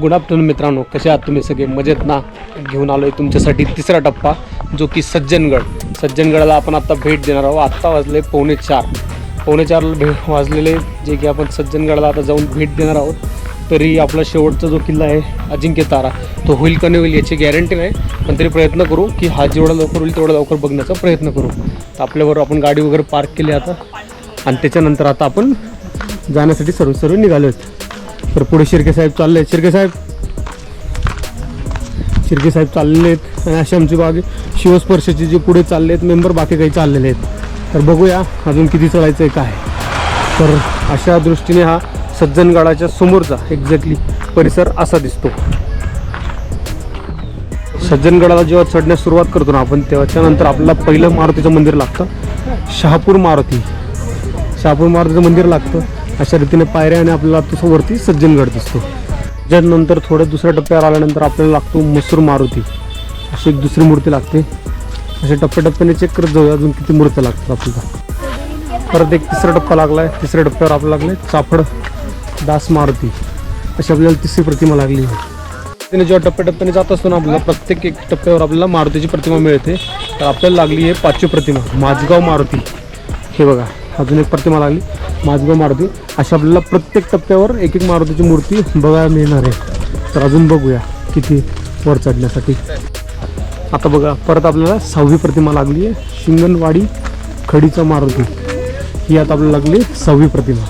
Good afternoon मित्रांनो. कसे आहात तुम्ही सगळे? मजेत ना? घेऊन आलो आहे तुमच्यासाठी तिसरा टप्पा जो की सज्जनगड. सज्जनगडाला आपण आत्ता भेट देणार आहोत. आत्ता वाजले पावणे चार. पावणे चारला भेट वाजलेले जे की आपण सज्जनगडाला आता जाऊन भेट देणार आहोत. तरी आपला शेवटचा जो किल्ला आहे अजिंक्य तारा तो होईल का नाही होईल याची गॅरंटी नाही. पण तरी प्रयत्न करू की हा जेवढा लवकर होईल तेवढा लवकर बघण्याचा प्रयत्न करू. तर आपल्याबरोबर आपण गाडी वगैरे पार्क केली आता. आणि त्याच्यानंतर आता आपण जाण्यासाठी सर्व सर्व निघालो तर पुढे शिर्के साहेब चालले आहेत शिर्के साहेब. शिर्के साहेब चाललेले आहेत आणि अशा आमची बागे शिवस्पर्शाचे जे पुढे चालले आहेत मेंबर बाकी काही चाललेले आहेत. तर बघूया अजून किती चढायचं आहे. काय तर अशा दृष्टीने हा सज्जनगडाच्या समोरचा एक्झॅक्टली परिसर असा दिसतो. सज्जनगडाला जेव्हा चढण्यास सुरुवात करतो ना आपण त्याच्यानंतर आपल्याला पहिलं मारुतीचं मंदिर लागतं. शहापूर मारुती. शहापूर मारुतीचं मंदिर लागतं. अशा रीतीने पायऱ्या आणि आपल्याला तसं वरती सज्जनगड दिसतो. त्याच्यानंतर थोड्या दुसऱ्या टप्प्यावर आल्यानंतर आपल्याला लागतो मसूर मारुती. अशी एक दुसरी मूर्ती लागते. अशा टप्प्याटप्प्याने चेक करत जाऊया अजून किती मूर्त्या लागतात आपल्याला. परत एक तिसरा टप्पा लागला आहे तिसऱ्या टप्प्यावर आपल्याला लागले चाफड दास मारुती. अशी आपल्याला तिसरी प्रतिमा लागली. आहे तिने जेव्हा टप्प्याटप्प्याने जात असतो ना आपल्याला प्रत्येक एक टप्प्यावर आपल्याला मारुतीची प्रतिमा मिळते. तर आपल्याला लागली आहे पाचवी प्रतिमा माझगाव मारुती. हे बघा अजून एक प्रतिमा लागली. माझगाव मारुती. अशा आपल्याला प्रत्येक टप्प्यावर एक एक मारुतीची मूर्ती बघायला मिळणार आहे. तर अजून बघूया किती वर चढण्यासाठी. आता बघा परत आपल्याला सहावी प्रतिमा लागली आहे. शिंगणवाडी खडीचा मारुती. ही आता आपल्याला लागली सहावी प्रतिमा.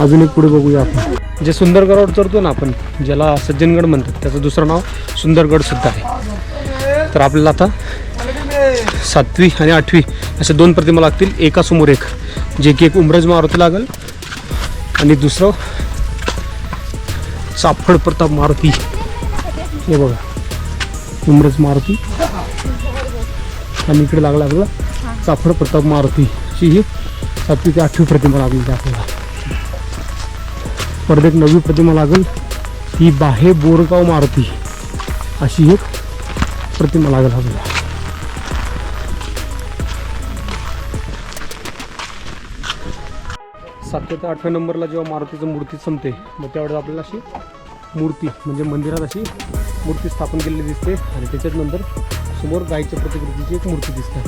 अजून एक पुढे बघूया आपण. जे सुंदरगडावर चढतो ना आपण ज्याला सज्जनगड म्हणतात त्याचं दुसरं नाव सुंदरगडसुद्धा आहे. तर आपल्याला आता सातवी आणि आठवी अशा दोन प्रतिमा लागतील. एकासमोर एक. जे की एक उमरज मारुती लागेल. आणि दुसरं चाफड प्रताप मारुती. हे बघा. उमरज मारुती. आणि इकडे लागला आपल्याला चाफड प्रताप मारुती. ही सातवी ते आठवी प्रतिमा लागली त्या आपल्याला. परत एक नवी प्रतिमा लागेल. ही बाहे बोरगाव मारुती. अशी एक प्रतिमा लागेल आपल्याला. सातव्या ते आठव्या नंबरला जेव्हा मारुतीचं मूर्ती संपते मग त्यावेळेस आपल्याला अशी मूर्ती म्हणजे मंदिरात अशी मूर्ती स्थापन केलेली दिसते आणि त्याच्यात नंतर समोर गायीच्या प्रतिकृतीची एक मूर्ती दिसते.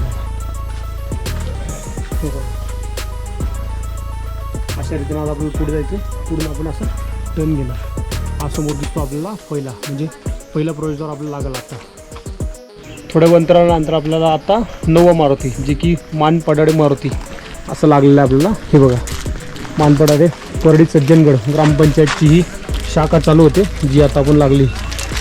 अशा रीतीनं आज आपण पुढे जायचे. पुढून आपण असं टर्न घेणार. हा समोर दिसतो आपल्याला पहिला म्हणजे पहिला प्रवेशद्वार आपल्याला लागला आता थोड्या अंतरानंतर आपल्याला आता नवं मारुती जे की मान पडाडे मारुती असं लागलेलं आहे आपल्याला. हे बघा. मानपडाडे परडी सज्जनगड ग्रामपंचायतची ही शाखा चालू होते जी आता आपण लागली.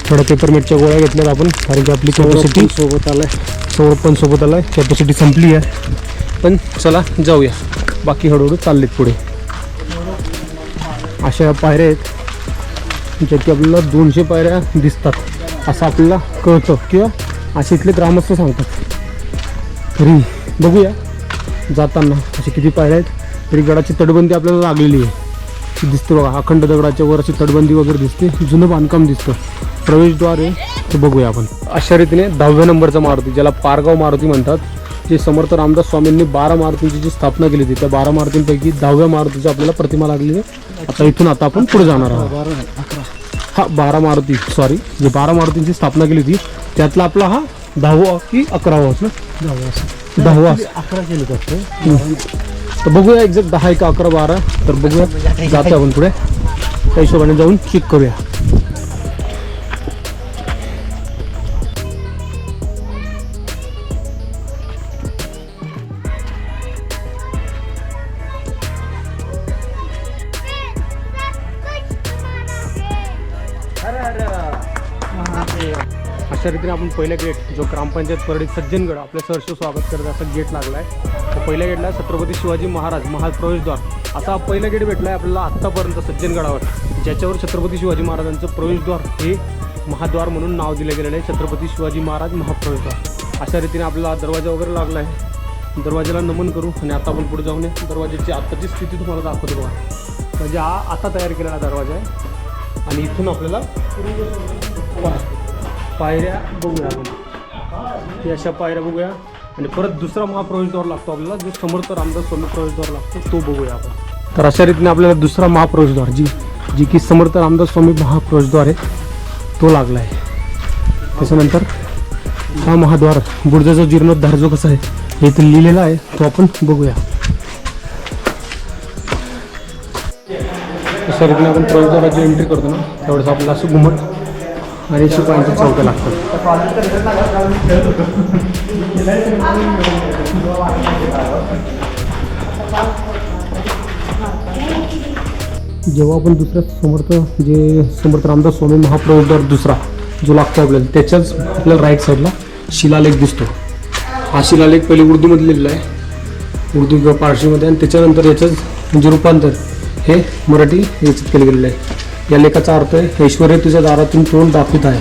थोड्या पेपरमेटच्या गोळ्या घेतल्यात आपण कारण की आपली कॅपॅसिटी सोबत आलाय. सौरभ पण सोबत आलाय कॅपॅसिटी संपली आहे. पण चला जाऊया. बाकी हळूहळू चाललेत पुढे. अशा पायऱ्या आहेत ज्या की आपल्याला दोनशे पायऱ्या दिसतात असं आपल्याला कळतं किंवा असे इथले ग्रामस्थ सांगतात. तरी बघूया जाताना असे किती पायऱ्या आहेत. तरी गडाची तटबंदी आपल्याला लागलेली आहे. ती दिसते बघा अखंड दगडाच्या वर अशी तटबंदी वगैरे दिसते. जुनं बांधकाम दिसतं. प्रवेशद्वार आहे ते बघूया आपण. अशा रीतीने दहाव्या नंबरचा मारुती ज्याला पारगाव मारुती म्हणतात. जे समर्थ रामदास स्वामींनी बारा मारुतींची जी स्थापना केली होती त्या बारा मारुतींपैकी दहाव्या मारुतीची आपल्याला प्रतिमा लागलेली आहे. आता इथून आता आपण पुढे जाणार आहोत. हा बारा मारुती सॉरी जे बारा मारुतींची स्थापना केली होती त्यातला आपला हा दहावा की अकरावा ना? दहावा दहावा अकरा केलं वाटतं तर बघूया एक्झॅक्ट दहा एक अकरा बारा तर बघूया. जातो आपण पुढे. त्या हिशोबाने जाऊन चेक करूया. रीतीने आपण पहिला गेट जो ग्रामपंचायत परडी सज्जनगड आपल्या सहर्ष स्वागत करत असा गेट लागला आहे तर पहिल्या गेटला छत्रपती शिवाजी महाराज महाल प्रवेशद्वार असा हा पहिला गेट भेटला आहे आपल्याला आत्तापर्यंत सज्जनगडावर ज्याच्यावर छत्रपती शिवाजी महाराजांचं प्रवेशद्वार हे महाद्वार म्हणून नाव दिलं गेलेलं आहे छत्रपती शिवाजी महाराज महाप्रवेशद्वार. अशा रीतीने आपल्याला दरवाजा वगैरे लागला आहे दरवाजाला नमन करू आणि आता आपण पुढे जाऊन या. दरवाजाची आत्ताची स्थिती तुम्हाला दाखवतो बघा. म्हणजे हा आता तयार केलेला दरवाजा आहे. आणि इथून आपल्याला पा- पायऱ्या बघूया आपण. हे अशा पायऱ्या बघूया. आणि परत दुसरा महाप्रवेशद्वार लागतो आपल्याला. जो समर्थ रामदास स्वामी प्रवेशद्वार लागतो तो बघूया आपण. तर अशा रीतीने आपल्याला दुसरा महाप्रवेशद्वार जी जी की समर्थ रामदास स्वामी महाप्रवेशद्वार आहे तो लागला आहे. त्याच्यानंतर हा महाद्वार बुर्जाचा जीर्णोद्धार जो कसा आहे हे इथे लिहिलेला आहे तो आपण बघूया. अशा रीतीने आपण प्रवेशद्वाराची एंट्री करतो ना त्यावेळेस आपल्याला असं घुमट आणि पॉईंट चौथं लागतात. जेव्हा आपण दुसऱ्या समर्थ जे समर्थ रामदास स्वामी महाप्रभुद्वार दुसरा जो लागतो आपल्याला त्याच्याच आपल्याला राईट साईडला शिलालेख दिसतो. हा शिलालेख पहिले उर्दूमध्ये लिहिलेला आहे. उर्दू किंवा पारशीमध्ये आणि त्याच्यानंतर याचं म्हणजे रूपांतर हे मराठी याच्यात केलं गेलेलं आहे. या लेखाचा अर्थ आहे ऐश्वर्य तुझ्या दारातून तोंड दाखवित आहे.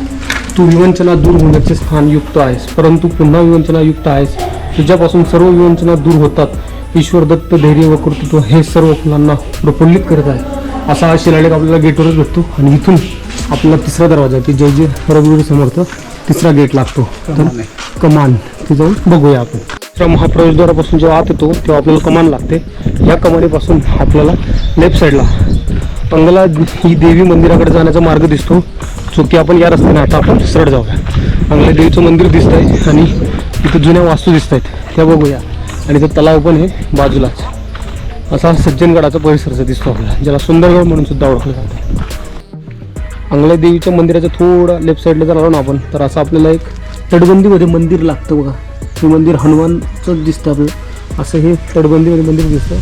तू विवंचना दूर होण्याचे स्थान युक्त आहेस. परंतु पुन्हा विवंचना युक्त आहेस. तुझ्यापासून सर्व विवंचना दूर होतात. ईश्वर दत्त धैर्य व कर्तृत्व हे सर्व फुलांना प्रफुल्लित करत आहे. असा हा शिलालेख आपल्याला गेटवरच भेटतो आणि इथून आपला तिसरा दरवाजा की जय जय रघुवीर समर्थ तिसरा गेट लागतो. तर कमान ते जाऊन बघूया आपण. दुसऱ्या महाप्रवेशद्वारापासून जेव्हा आत येतो तेव्हा आपल्याला कमान लागते. या कमानीपासून आपल्याला लेफ्ट साईडला अंगला ही देवी मंदिराकडे जाण्याचा मार्ग दिसतो. जो की आपण या रस्त्याने आता आपण सरळ जाऊया. अंगला देवीचं मंदिर दिसत आहे आणि इथं जुन्या वास्तू दिसत आहेत त्या बघूया. आणि तो तलाव पण आहे बाजूलाच. असा सज्जनगडाचा परिसरचा दिसतो आपल्याला ज्याला सुंदरगड म्हणून सुद्धा ओळखलं जातं. अंगला देवीच्या मंदिराच्या थोडं लेफ्ट साईडला जर आलो ना आपण तर असं आपल्याला एक तटबंदीमध्ये मंदिर लागतं बघा. हे मंदिर हनुमानचं दिसतं आपलं. असं हे तटबंदीमध्ये मंदिर दिसतं.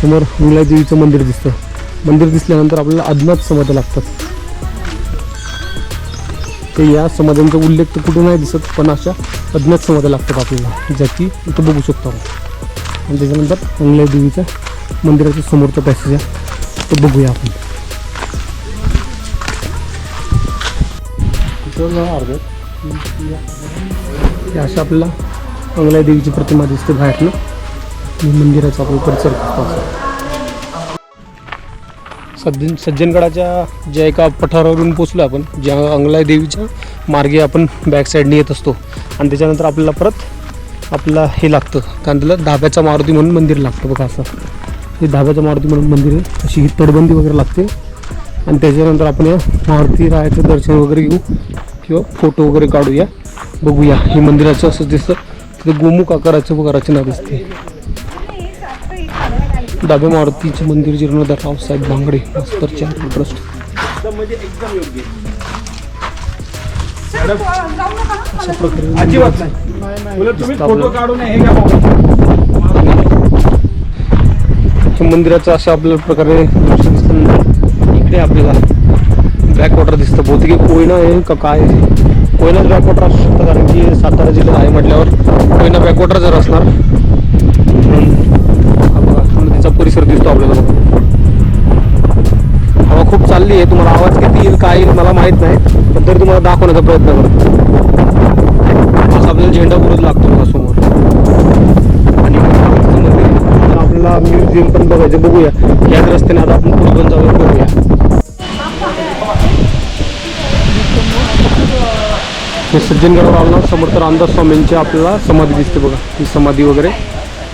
समोर अंगला देवीचं मंदिर दिसतं. मंदिर दिसल्यानंतर आपल्याला अज्ञात समाध्या लागतात. ते या समाध्यांचा उल्लेख तर कुठे नाही दिसत पण अशा अज्ञात समाध्या लागतात आपल्याला ज्या की इथं बघू शकतो आपण. आणि त्याच्यानंतर अंगला देवीच्या मंदिराच्या समोरचा पॅसेज आहे. तो बघूया आपण. हे अशा आपल्याला अंगला देवीची प्रतिमा दिसते बाहेरनं. मंदिराचा आपण परिसर करतो सज्जन सज्जनगडाच्या ज्या एका पठारावरून पोचलो आपण ज्या अंगलाय देवीच्या मार्गे आपण बॅक साईडने येत असतो. आणि त्याच्यानंतर आपल्याला परत आपला हे लागतं कारण त्याला? धाब्याचा मारुती म्हणून मंदिर लागतं बघा असं. हे धाब्याचा मारुती म्हणून मंदिर आहे अशी ही तटबंदी वगैरे लागते. आणि त्याच्यानंतर आपण या मारुती रायाचं दर्शन वगैरे घेऊ किंवा फोटो वगैरे काढूया बघूया. हे मंदिराचं असं दिसतं तिथे गोमुख आकाराचं बघा रचना दिसते. डाबे मारुतीचे मंदिर जीर्णोद्धार रावसाहेब भांगडे मास्तर चॅरिटेबल ट्रस्ट. अशा प्रकारे मंदिराचं अशा आपल्या प्रकारे इकडे आपल्याला बॅकवॉटर दिसतं. बहुतेक कोयना आहे का काय आहे? कोयनाच बॅकवॉटर असू शकतं कारण की सातारा जिल्ह्यात आहे म्हटल्यावर कोयना बॅकवॉटर जर असणार परिसर दिसतो आपल्याला हवा खूप चालली आहे. तुम्हाला आवाज किती येईल काय येईल मला माहीत नाही. पण तरी तुम्हाला दाखवण्याचा प्रयत्न करतो असा आपल्याला झेंडा बुरुज लागतो समोर. आणि आपल्याला म्युझियम पण बघायचं. बघूया. याच रस्त्याने आता आपण पुढे पण जाऊया बघूया. हे सज्जनगडावर आलो. समर्थ रामदास स्वामींची आपल्याला समाधी दिसते बघा. ही समाधी वगैरे.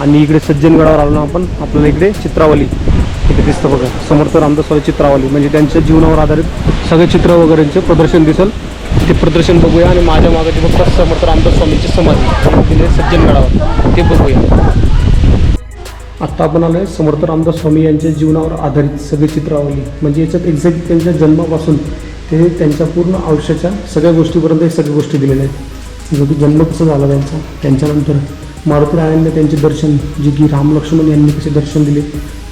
आणि इकडे सज्जनगडावर आलो आपण आपल्याला इकडे चित्रावली इकडे दिसतं बघा. समर्थ रामदास स्वामी चित्रावली. म्हणजे त्यांच्या जीवनावर आधारित सगळे चित्र वगैरेंचं प्रदर्शन दिसेल. ते प्रदर्शन बघूया आणि माझ्या मागे ते बघता समर्थ रामदास स्वामींची समाधी. दिले सज्जनगडावर ते बघूया. आत्ता आपण आलोय समर्थ रामदास स्वामी यांच्या जीवनावर आधारित सगळे चित्रावली. म्हणजे याच्यात एक्झॅक्ट त्यांच्या जन्मापासून ते त्यांच्या पूर्ण आयुष्याच्या सगळ्या गोष्टीपर्यंत हे सगळ्या गोष्टी दिलेल्या आहेत. जो की जन्म कसं झाला त्यांचा. त्यांच्यानंतर मारुतरायांनी त्यांचे दर्शन जे की राम लक्ष्मण यांनी कसे दर्शन दिले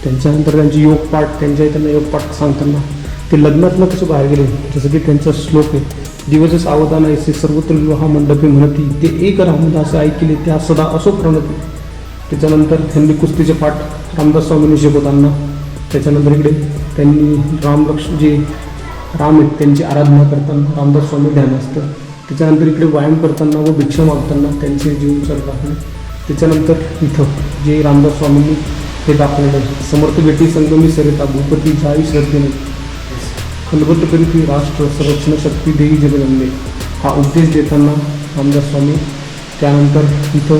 त्यांच्यानंतर त्यांचे योगपाठ त्यांच्या त्यांना योगपाठ सांगताना ते लग्नातनं कसे बाहेर गेले जसं की त्यांचा श्लोक आहे दिवस सावधान ऐसे सर्वत्र विवाह मंडपे म्हणती ते एक रामदास ऐकले त्या सदा असो प्रणती त्याच्यानंतर त्यांनी कुस्तीचे पाठ रामदास स्वामींनी शिकवताना त्याच्यानंतर इकडे त्यांनी राम लक्ष जे राम आहेत त्यांची आराधना करताना रामदास स्वामी ध्यान असतं त्याच्यानंतर इकडे व्यायाम करताना व भिक्षा मागताना त्यांचे जीवनचर दाखवले. त्याच्यानंतर इथं जे रामदास स्वामींनी हे दाखवलेलं आहे. समर्थ बेटी संगमी सरिता भूपती जाई श्रद्धेने. खलबत करीत राष्ट्र संरक्षण शक्ती देवी जगदंबे. हा उपदेश देताना रामदास स्वामी त्यानंतर इथं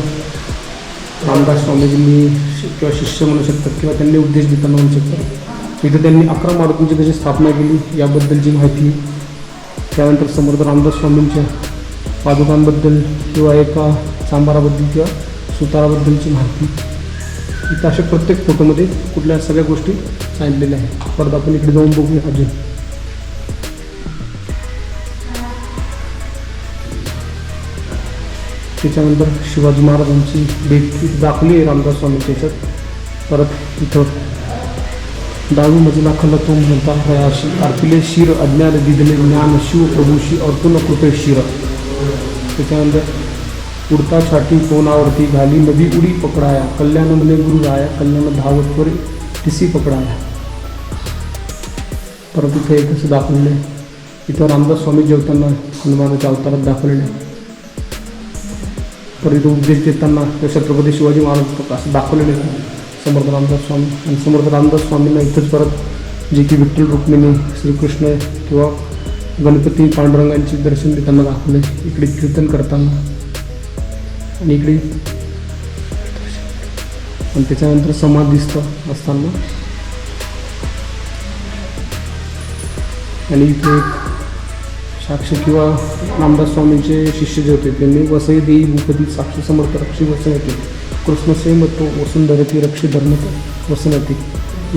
रामदास स्वामीजींनी शि- किंवा शिष्य म्हणू शकतात किंवा त्यांनी उपदेश देताना म्हणू शकतात. इथं त्यांनी अकरा मारुतींची कशी स्थापना केली याबद्दलची माहिती त्यानंतर समर्थ रामदास स्वामींच्या पादुकांबद्दल किंवा एका सांबाराबद्दल किंवा सुताराबद्दलची माहिती. इथं अशा प्रत्येक फोटोमध्ये कुठल्या सगळ्या गोष्टी सांगितलेल्या आहेत. परत आपण इकडे जाऊन बघूया अजून. त्याच्यानंतर शिवाजी महाराजांची भेट दाखली दाखवली आहे रामदास स्वामींच्या याच्यात परत इथं दारू मजला खल तो म्हणता हयाशी. अर्पिले शिर अज्ञान दिदले ज्ञान शिव प्रभूशी अर्तुन कृपे शिर? त्याच्यानंतर उडता छाटी कोणावरती घाली नदी उडी पकडाया. कल्याण मले गुरु राया कल्याण धावत वरी टिसी पकडाया. परत इथे एक असं दाखवलेलं आहे. इथं रामदास स्वामी जेवताना हनुमानाच्या अवतारात दाखवलेलं आहे. परत इथं उपदेश देताना छत्रपती शिवाजी महाराज असं दाखवलेलं आहे. समर्थ रामदास स्वामी आणि समर्थ रामदास स्वामींना इथंच परत जे की विठ्ठल रुक्मिणी श्रीकृष्ण किंवा गणपती पांडुरंगांचे दर्शन देताना दाखवले. इकडे कीर्तन करताना. आणि इकडे आणि त्याच्यानंतर समाज दिसतं असताना. आणि इथे एक साक्ष किंवा रामदास स्वामींचे शिष्य जे होते त्यांनी वसई देई भूपती साक्षी समर्थ रक्षी होते. कृष्ण सेमतो वसुंधरती रक्षी धर्मत वसनती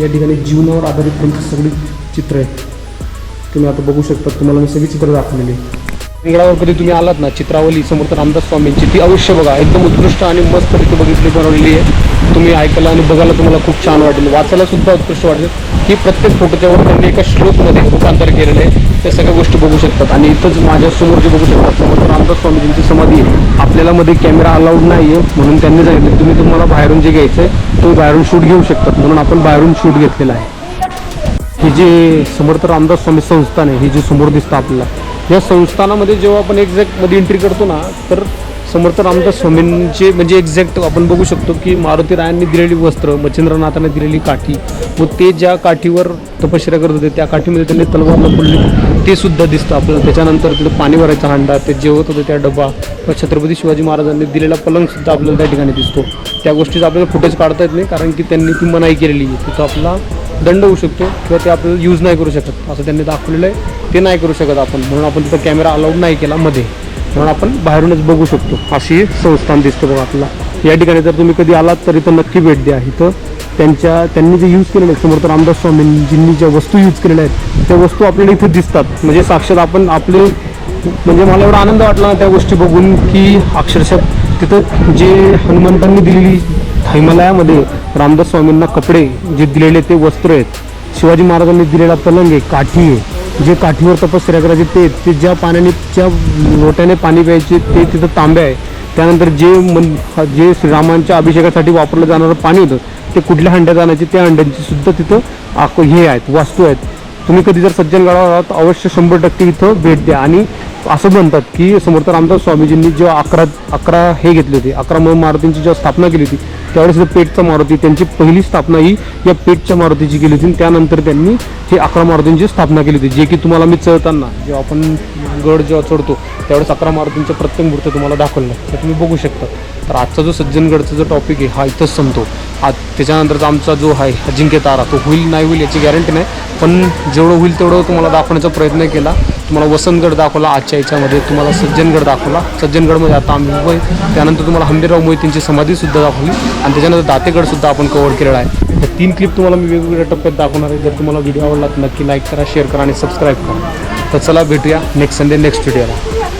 या ठिकाणी जीवनावर आधारित त्यांची सगळी चित्र आहेत. तुम्ही आता बघू शकता तुम्हाला मी सगळी चित्र दाखवलेली आहेत. कधी तुम्ही आलात ना चित्रावली समर्थ रामदास स्वामींची ती अवश्य बघा. एकदम उत्कृष्ट आणि मस्त तिथे बघितली बनवलेली आहे. तुम्ही ऐकायला आणि बघायला तुम्हाला खूप छान वाटेल. वाचायला सुद्धा उत्कृष्ट वाटेल. ही प्रत्येक फोटोच्यावर त्यांनी एका श्लोकमध्ये रूपांतर केलेलं आहे. त्या सगळ्या गोष्टी बघू शकतात. आणि इथंच माझ्यासमोर जे बघू शकतात. समर्थ रामदास स्वामीजींची समाधी आहे. आपल्याला मध्ये कॅमेरा अलाउड नाही आहे म्हणून त्यांनी सांगितलं तुम्ही तुम्हाला बाहेरून जे घ्यायचं आहे तो बाहेरून शूट घेऊ शकतात. म्हणून आपण बाहेरून शूट घेतलेला आहे. हे जे समर्थ रामदास स्वामी संस्थान आहे हे जे समोर दिसतं आपल्याला. या संस्थानामध्ये जेव्हा आपण एक्झॅक्टमध्ये एंट्री करतो ना तर समर्थ रामदास स्वामींचे म्हणजे एक्झॅक्ट आपण बघू शकतो की मारुती रायांनी दिलेली वस्त्र मच्छिंद्रनाथाने दिलेली काठी व ते ज्या काठीवर तपश्चर्या करत होते त्या काठीमध्ये त्यांनी तलवार लपवली. ते सुद्धा दिसतं आपल्याला. त्याच्यानंतर तिथं पाणी भरायचा हांडा ते जेवत होतं त्या डबा व छत्रपती शिवाजी महाराजांनी दिलेला पलंगसुद्धा आपल्याला त्या ठिकाणी दिसतो. त्या गोष्टीचा आपल्याला फुटेज काढता येत नाही कारण की त्यांनी ती मनाई केलेली आहे. तिथं आपला दंड होऊ शकतो किंवा ते आपल्याला यूज नाही करू शकत. असं त्यांनी दाखवलेलं आहे. ते नाही करू शकत आपण. म्हणून आपण तिथं कॅमेरा अलाउड नाही केला मध्ये. म्हणून आपण बाहेरूनच बघू शकतो. अशी संस्थान दिसतं बघा आपल्याला. या ठिकाणी जर तुम्ही कधी आलात तर इथं नक्की भेट द्या. इथं त्यांच्या त्यांनी जे यूज केलेले आहेत समर्थ रामदास स्वामींजींनी ज्या वस्तू यूज केलेल्या आहेत त्या वस्तू आपल्याला इथे दिसतात. म्हणजे साक्षात आपण आपले म्हणजे मला एवढा आनंद वाटला ना त्या गोष्टी बघून की अक्षरशः तिथं जे हनुमंतांनी दिलेली हिमालयामध्ये रामदास स्वामींना कपडे जे दिलेले ते वस्त्र आहेत शिवाजी महाराजांनी दिलेला पलंग आहे काठी आहे जे काठीवर तपश्चर्या करायचे ते ते ज्या पाण्याने ज्या लोट्याने पाणी प्यायचे ते तिथं तांब्या आहे. त्यानंतर जे मन जे श्रीरामांच्या अभिषेकासाठी वापरलं जाणारं पाणी होतं ते कुठल्या हंड्यात आणायचे त्या हंड्यांची सुद्धा तिथं आक हे आहेत वास्तू आहेत. तुम्ही कधी जर सज्जनगडावर आहात अवश्य शंभर टक्के इथं भेट द्या. आणि असं म्हणतात की समर्थ रामदास स्वामीजींनी जेव्हा अकरा अकरा हे घेतले होते अकरा मारुतींची जेव्हा स्थापना केली होती त्यावेळेस पेठचा मारुती त्यांची पहिली स्थापना ही या पेठच्या मारुतीची केली होती. आणि त्यानंतर त्यांनी हे अकरा मारुतींची स्थापना केली होती जे की तुम्हाला मी चढताना जेव्हा आपण गड जेव्हा चढतो त्यावेळेस अकरा मारुतींचं प्रत्येक मूर्ती तुम्हाला दाखवलं. ते तुम्ही बघू शकता. तर आजचा जो सज्जनगडचा जो टॉपिक आहे हा इथंच संपतो. आज त्याच्यानंतरचा आमचा जो आहे अजिंक्य तारा तो होईल नाही होईल याची गॅरंटी नाही. पण जेवढं होईल तेवढं तुम्हाला दाखवण्याचा प्रयत्न केला. तुम्हाला वसंतगड दाखवला आजच्या याच्यामध्ये तुम्हाला सज्जनगड दाखवला. सज्जनगडमध्ये आता आम्ही त्यानंतर तुम्हाला हंबीरराव मोहितींची समाधीसुद्धा दाखवली. आणि त्याच्यानंतर दातेगडसुद्धा आपण कव्हर केलेला आहे. तर तीन क्लिप तुम्हाला मी वेगवेगळ्या टप्प्यात दाखवणार आहे. जर तुम्हाला व्हिडिओ आवडला तर नक्की लाईक करा शेअर करा आणि सबस्क्राईब करा. तर चला भेटूया नेक्स्ट संडे नेक्स्ट व्हिडिओला